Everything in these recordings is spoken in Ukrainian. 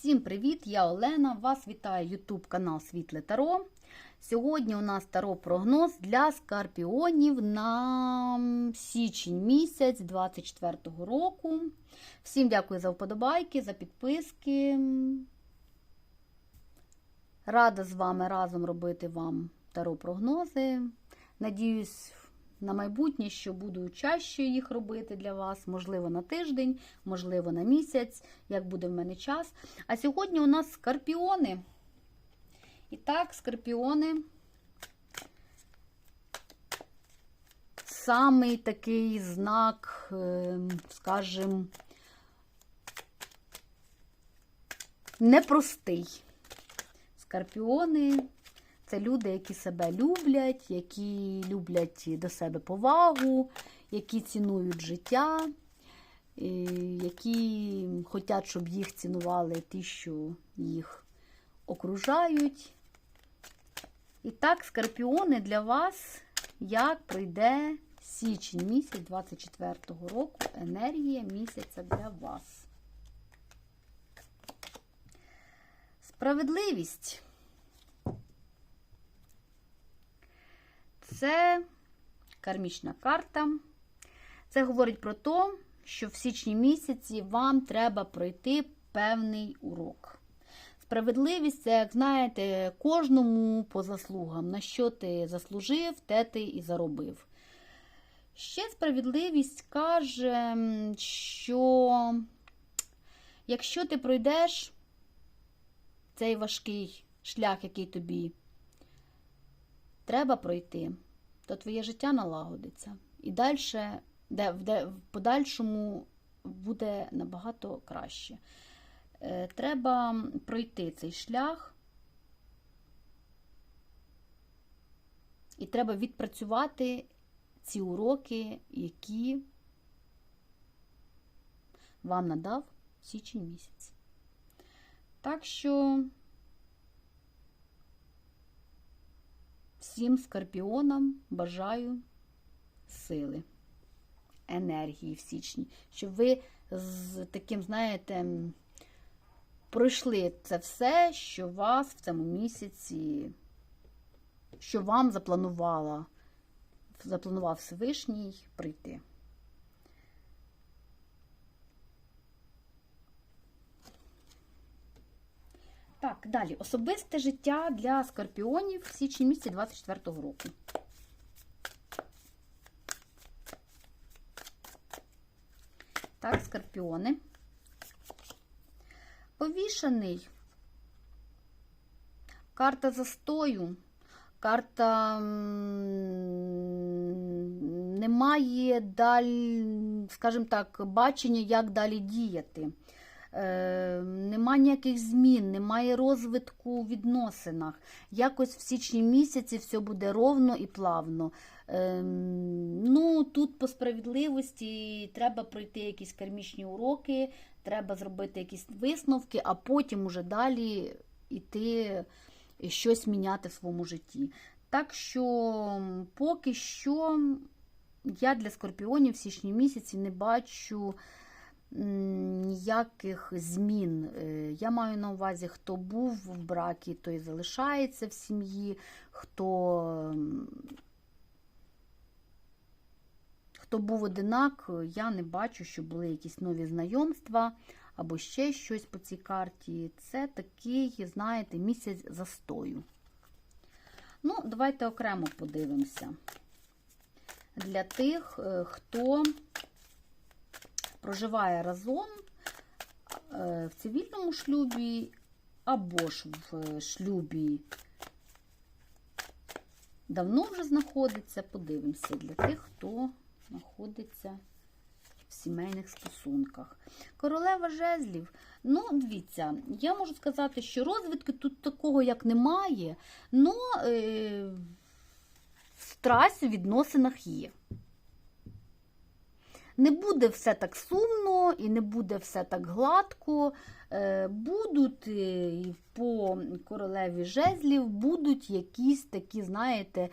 Всім привіт! Я Олена. Вас вітає YouTube канал Світле Таро. Сьогодні у нас таро прогноз для скорпіонів на січень місяць 24-го року. Всім дякую за вподобайки, за підписки. Рада з вами разом робити вам таро прогнози. Надіюсь, на майбутнє, що буду чаще їх робити для вас, можливо, на тиждень, можливо, на місяць, як буде в мене час. А сьогодні у нас скорпіони. І так, скорпіони. Самий такий знак, скажімо, непростий. Скорпіони це люди, які себе люблять, які люблять до себе повагу, які цінують життя, які хочуть, щоб їх цінували ті, що їх окружають. І так, скорпіони для вас, як пройде січень місяць 24-го року, енергія місяця для вас. Справедливість. Це кармічна карта. Це говорить про те, що в січні місяці вам треба пройти певний урок. Справедливість це, як знаєте, кожному по заслугам. На що ти заслужив, те ти і заробив. Ще справедливість каже, що якщо ти пройдеш цей важкий шлях, який тобі треба пройти, то твоє життя налагодиться. І далі, де, де, в подальшому буде набагато краще. Е, треба пройти цей шлях, і треба відпрацювати ці уроки, які вам надав січень місяць. Так що всім скорпіонам бажаю сили, енергії в січні, щоб ви з таким, знаєте, пройшли це все, що вас в цьому місяці, що вам запланувала, запланував Всевишній прийти. Так, далі. Особисте життя для скорпіонів в січні місяці 24-го року. Так, скорпіони. Повішаний. Карта застою. Карта немає далі, скажімо так, бачення, як далі діяти. Е, Нема ніяких змін, немає розвитку у відносинах. Якось в січні місяці все буде ровно і плавно. Е, ну, Тут по справедливості треба пройти якісь кармічні уроки, треба зробити якісь висновки, а потім уже далі йти щось міняти в своєму житті. Так що, поки що, я для скорпіонів в січні місяці не бачу ніяких змін. Я маю на увазі, хто був в бракі, той залишається в сім'ї, хто хто був одинак, я не бачу, що були якісь нові знайомства або ще щось по цій карті. Це такий, знаєте, місяць застою. Ну, давайте окремо подивимося. Для тих, хто проживає разом в цивільному шлюбі або ж в шлюбі давно вже знаходиться. Подивимося для тих, хто знаходиться в сімейних стосунках. Королева жезлів. Ну, дивіться, я можу сказати, що розвитку тут такого як немає, але е, страсть у відносинах є. Не буде все так сумно і не буде все так гладко. Будуть по королеві жезлів, будуть якісь такі, знаєте,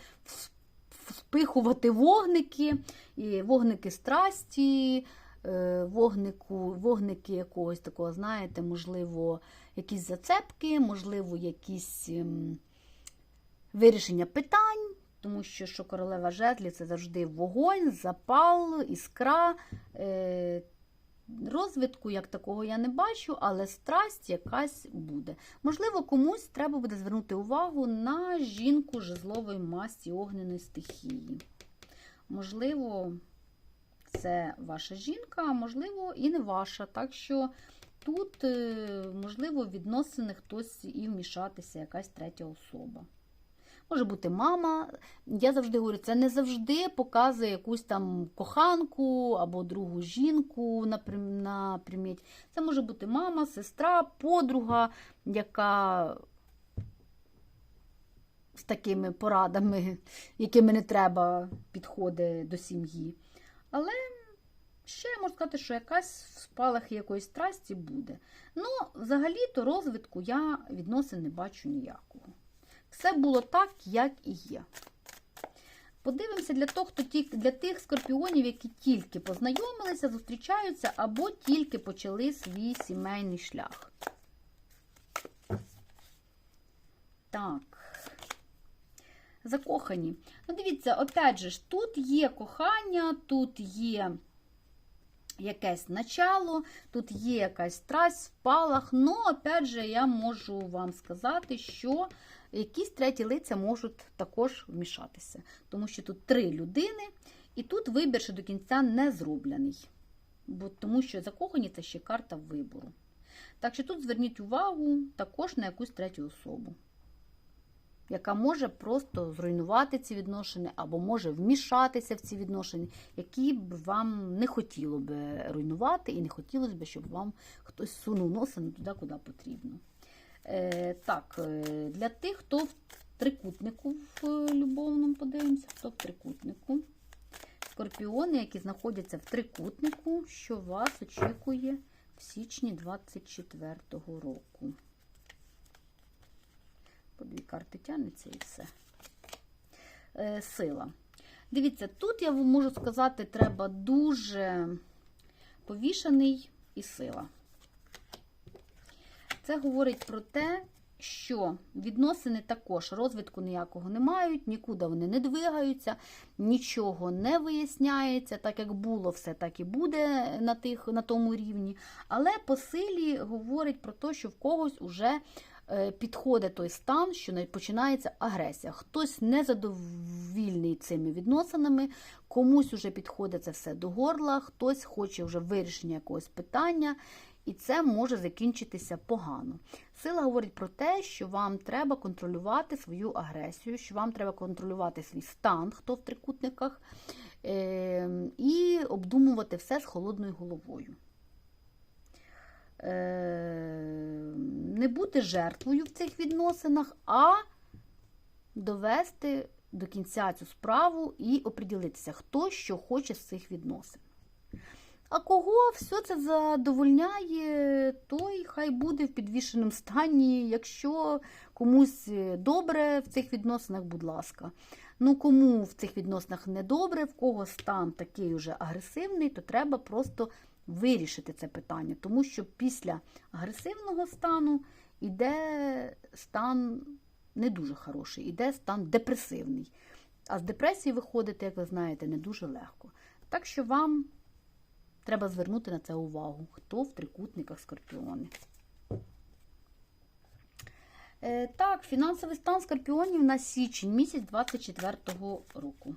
вспихувати вогники, і вогники страсті, е, вогнику, вогники якогось такого, знаєте, можливо, якісь зацепки, можливо, якісь ем, вирішення питань, тому що, що королева жезлів це завжди вогонь, запал, іскра. Е, Розвитку як такого я не бачу, але страсть якась буде. Можливо, комусь треба буде звернути увагу на жінку жезлової масті огненої стихії. Можливо, це ваша жінка, а можливо, і не ваша. Так що тут, е, можливо, відносини хтось і вмішатися, якась третя особа. Може бути мама. Я завжди говорю, це не завжди показує якусь там коханку або другу жінку на прим- приміті. Це може бути мама, сестра, подруга, яка з такими порадами, якими не треба підходить до сім'ї. Але ще я можу сказати, що якась в спалах якоїсь страсті буде. Ну, взагалі-то розвитку я відносин не бачу ніякого. Все було так, як і є. Подивимося для того, хто для тих скорпіонів, які тільки познайомилися, зустрічаються або тільки почали свій сімейний шлях. Так. Закохані. Ну, дивіться, опять же, тут є кохання, тут є якесь начало, тут є якась страсть, спалах. Ну, опять же, я можу вам сказати, що якісь треті лиця можуть також вмішатися. Тому що тут три людини, і тут вибір ще до кінця не зроблений. Бо, тому що закохані це ще карта вибору. Так що тут зверніть увагу також на якусь третю особу, яка може просто зруйнувати ці відношення або може вмішатися в ці відношення, які б вам не хотіло би руйнувати, і не хотілося б, щоб вам хтось сунув носа не туди, куди потрібно. Е, так, е, для тих, хто в трикутнику в е, любовному, подивимося, хто в трикутнику. Скорпіони, які знаходяться в трикутнику, що вас очікує в січні 24-го року. По дві карти тягнеться і все. Сила. Дивіться, тут я вам можу сказати, треба дуже повішаний і сила. Це говорить про те, що відносини також розвитку ніякого не мають, нікуди вони не двигаються, нічого не виясняється, так як було, все так і буде на тих, на тому рівні. Але по силі говорить про те, що в когось уже е, підходить той стан, що починається агресія. Хтось незадовільний цими відносинами, комусь уже підходить це все до горла, хтось хоче вже вирішення якогось питання. І це може закінчитися погано. Сила говорить про те, що вам треба контролювати свою агресію, що вам треба контролювати свій стан, хто в трикутниках, е- і обдумувати все з холодною головою. Е- не бути жертвою в цих відносинах, а довести до кінця цю справу і оприділитися, хто що хоче з цих відносин. А кого все це задовольняє, той хай буде в підвішеному стані. Якщо комусь добре в цих відносинах, будь ласка. Ну, кому в цих відносинах не добре, в кого стан такий уже агресивний, то треба просто вирішити це питання. Тому що після агресивного стану йде стан не дуже хороший, йде стан депресивний. А з депресії виходити, як ви знаєте, не дуже легко. Так що вам треба звернути на це увагу, хто в трикутниках скорпіони. Е, так, фінансовий стан скорпіонів на січень місяць 24-го року.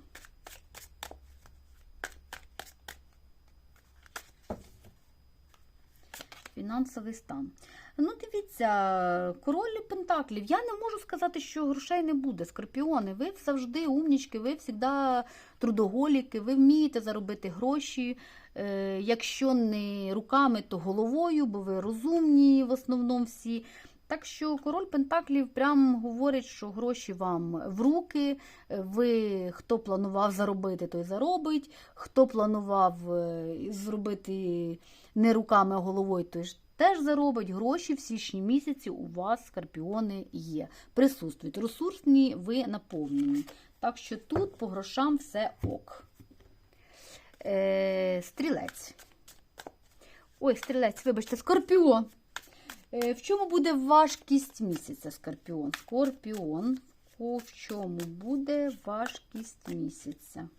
Фінансовий стан. Ну, дивіться, король Пентаклів. Я не можу сказати, що грошей не буде. Скорпіони, ви завжди умнічки, ви завжди трудоголіки, ви вмієте заробити гроші. Е, якщо не руками, то головою, бо ви розумні в основному всі. Так що король Пентаклів прям говорить, що гроші вам в руки. Ви хто планував заробити, той заробить. Хто планував е, зробити не руками, а головою, той ж теж заробить. Гроші в січні місяці у вас, скорпіони, є. Присутствують. Ресурсні, ви наповнені. Так що тут по грошам все ок. Е, стрілець. Ой, стрілець, вибачте, скорпіон. Е, В чому буде важкість місяця, скорпіон? Скорпіон. В чому буде важкість місяця?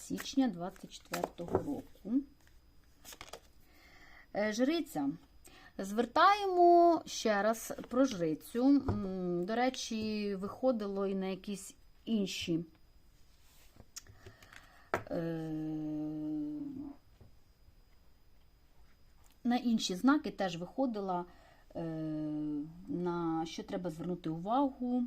Січня 24-го року. Е, Жриця. Звертаємо ще раз про жрицю. До речі, виходило і на якісь інші. Е, На інші знаки теж виходила, е, на що треба звернути увагу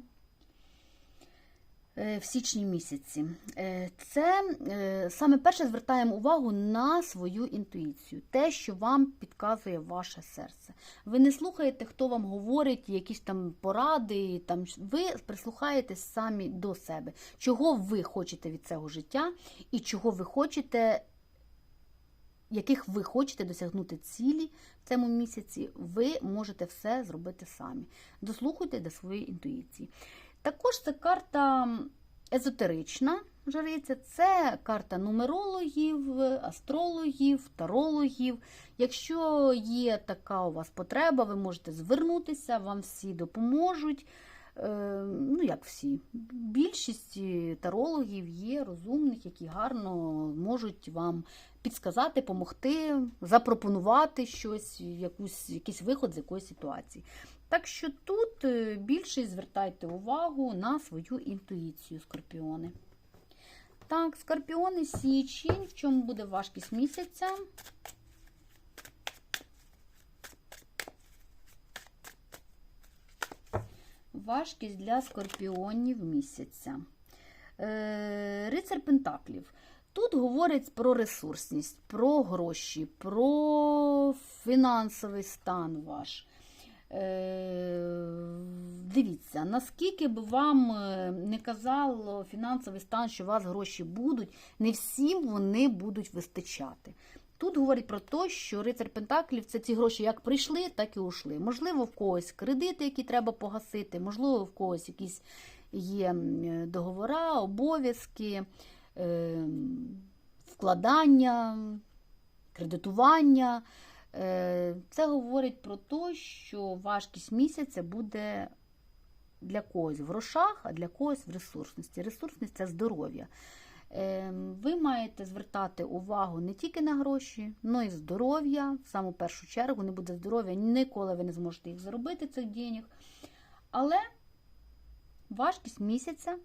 в січні місяці. Е, Це е, саме перше звертаємо увагу на свою інтуїцію, те, що вам підказує ваше серце. Ви не слухаєте, хто вам говорить, якісь там поради, там, ви прислухаєтесь самі до себе, чого ви хочете від цього життя і чого ви хочете яких ви хочете досягнути цілі в цьому місяці, ви можете все зробити самі. Дослухайте до своєї інтуїції. Також це карта езотерична жриця, це карта нумерологів, астрологів, тарологів. Якщо є така у вас потреба, ви можете звернутися, вам всі допоможуть. Е, Ну, як всі, більшість тарологів є розумних, які гарно можуть вам підсказати, допомогти, запропонувати щось, якусь, якийсь виход з якоїсь ситуації. Так що тут е, більше звертайте увагу на свою інтуїцію, скорпіони. Так, скорпіони січень. В чому буде важкість місяця? Важкість для скорпіонів місяця. Е, Рицар Пентаклів. Тут говорять про ресурсність, про гроші, про фінансовий стан ваш. Е, Дивіться, наскільки б вам е, не казало фінансовий стан, що у вас гроші будуть, не всім вони будуть вистачати. Тут говорить про те, що рицар Пентаклів це ці гроші як прийшли, так і ушли. Можливо, в когось кредити, які треба погасити, можливо, в когось якісь є м, договора, обов'язки, вкладання, кредитування. Е, Це говорить про те, що важкість місяця буде для когось в грошах, а для когось в ресурсності. Ресурсність це здоров'я. Е, Ви маєте звертати увагу не тільки на гроші, але й здоров'я. В саму першу чергу не буде здоров'я, ніколи ви не зможете їх заробити, цих денег. Але важкість місяця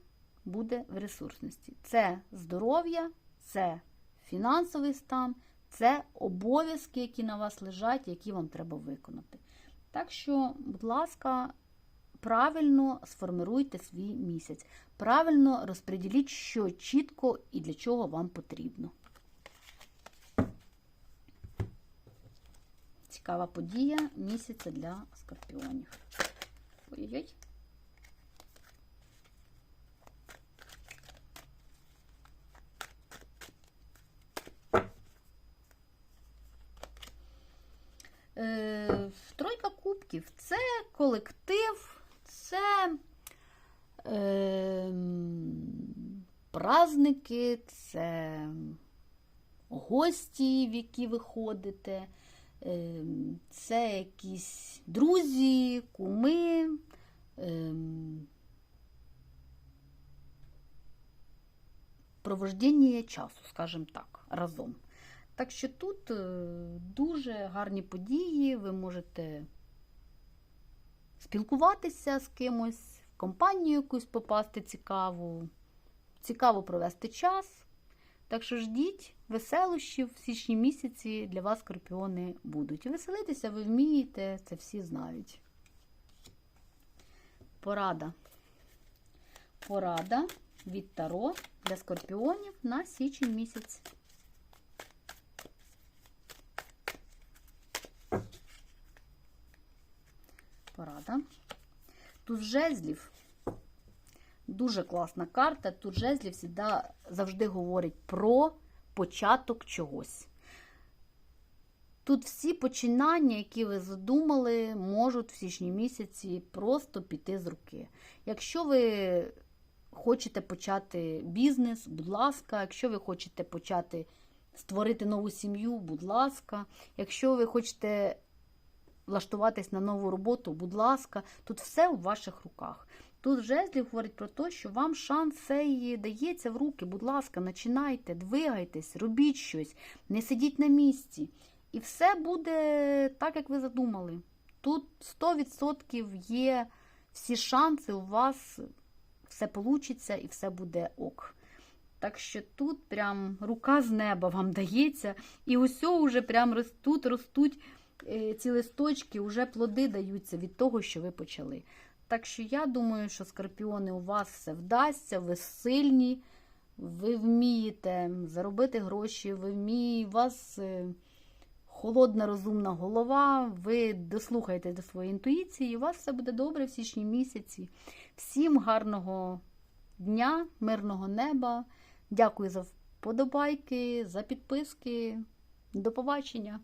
буде в ресурсності. Це здоров'я, це фінансовий стан, це обов'язки, які на вас лежать, які вам треба виконати. Так що, будь ласка, правильно сформируйте свій місяць. Правильно розподіліть, що чітко і для чого вам потрібно. Цікава подія місяця для скорпіонів. Ой-ой-ой. Тройка кубків це колектив, це е, праздники, це гості, в які ви ходите, е, це якісь друзі, куми. Е, провождення часу, скажімо так, разом. Так що тут е, дуже гарні події, ви можете спілкуватися з кимось, в компанію якусь попасти цікаву, цікаво провести час. Так що ждіть веселощів в січні місяці для вас скорпіони будуть. Веселитися ви вмієте, це всі знають. Порада. Порада від Таро для скорпіонів на січень місяць. Порада. Тут жезлів. Дуже класна карта. Тут жезлів завжди говорить про початок чогось. Тут всі починання, які ви задумали, можуть в січні місяці просто піти з руки. Якщо ви хочете почати бізнес, будь ласка, якщо ви хочете почати створити нову сім'ю, будь ласка. Якщо ви хочете влаштуватись на нову роботу, будь ласка, тут все у ваших руках. Тут жезлів говорить про те, що вам шанс цей дається в руки. Будь ласка, починайте, двигайтесь, робіть щось, не сидіть на місці. І все буде так, як ви задумали. Тут 100% є всі шанси, у вас все получиться і все буде ок. Так що тут прям рука з неба вам дається, і усьо вже прям ростуть, ростуть ці листочки, вже плоди даються від того, що ви почали. Так що я думаю, що скорпіони у вас все вдасться, ви сильні, ви вмієте заробити гроші, ви вмієте, у вас е, холодна розумна голова, ви дослухаєте до своєї інтуїції, і у вас все буде добре в січні місяці. Всім гарного дня, мирного неба. Дякую за вподобайки, за підписки. До побачення!